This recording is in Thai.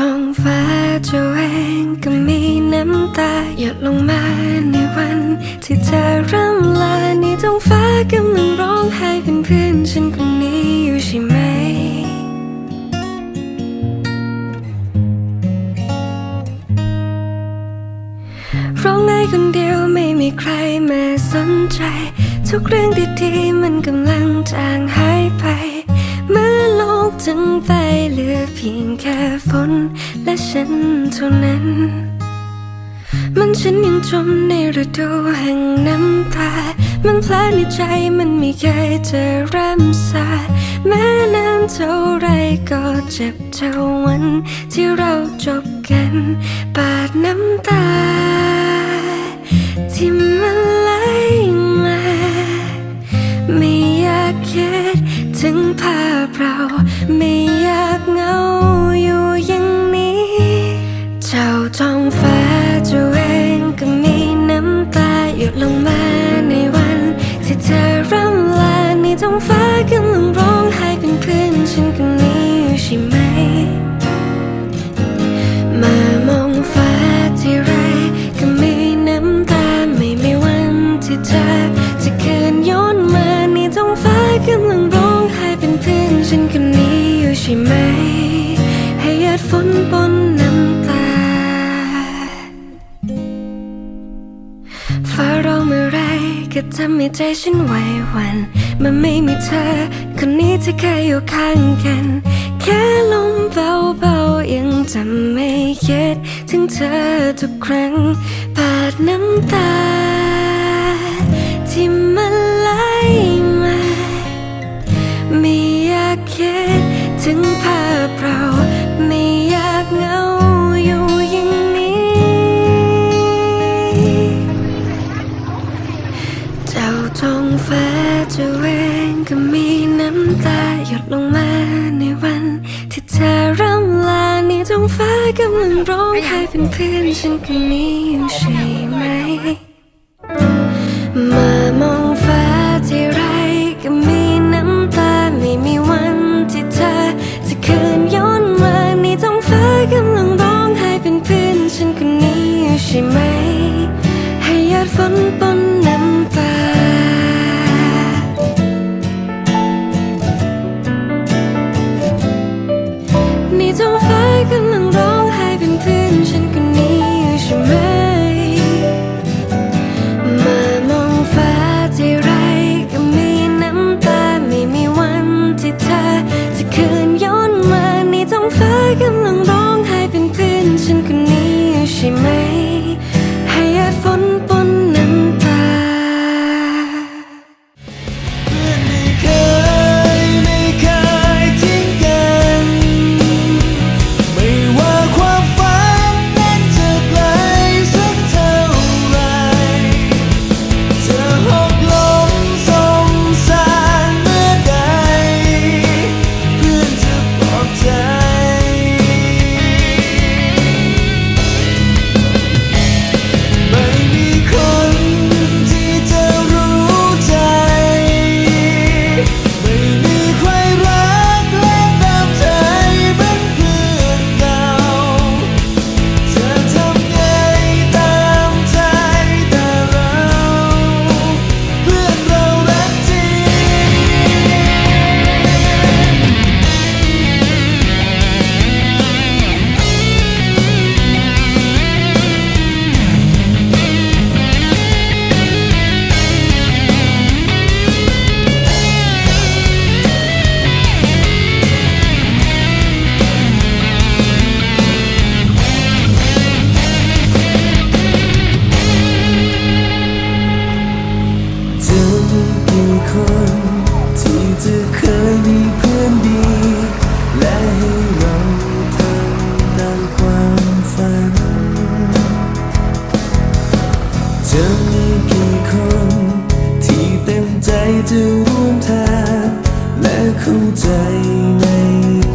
ท้องฟ้าจะเองก็มีน้ำตาหยดลงมาในวันที่เธอร่ำลาในท้องฟ้ากำลังร้องไห้เป็นเพื่อนฉันคนนี้อยู่ใช่ไหมร้องไห้คนเดียวไม่มีใครมาสนใจ ทุกเรื่องดีๆมันกำลังจางหายไป อโลกทั้งใบเหลือเพียงแค่ฝนและฉันเท่านั้น มันฉันยังจมในฤดูแห่งน้ำตา มันแผลในใจมันไม่เคยจะเริ่มซาแม้นานเท่าไรก็เจ็บเท่าวัน ที่เราจบกัน ปาดน้ำตาที่ ถึงภาพเราไม่อยากเหงาอยู่อย่างนี้ เจ้าท้องฟ้าจ้าเองก็มีน้ำตาหยดลงมาในวัน ที่เธอร่ำลาในท้องฟ้ากำลังร้องไห้เป็นเพื่อนฉันคนนี้อยู่ใช่ไหม มามองฟ้าที่ไร ช่ไหม ให้หยาดฝนปนน้ำตา ฟ้าร้องเมื่อไรก็ทำให้ใจฉันไหวหวันมันไม่มีเธอ คนนี้ที่เคยอยู่ข้างกัน แค่ลมเบาๆยังจะไม่คิดถึงเธอทุกครั้งปาดน้ำตา น้ำตาหยดลงมาในวันที่เธอร่ำลาในท้องฟ้ากำลังร้องไห้เป็นเพื่อนฉันคนนี้อยู่ใช่ไหม มามองฟ้าที่ไรก็มีน้ำตาไม่มีวันที่เธอจะคืนย้อนมาในท้องฟ้ากำลังร้องไห้เป็นเพื่อนฉันคนนี้อยู่ใช่ไหม ให้หยาดฝนปน ใจใน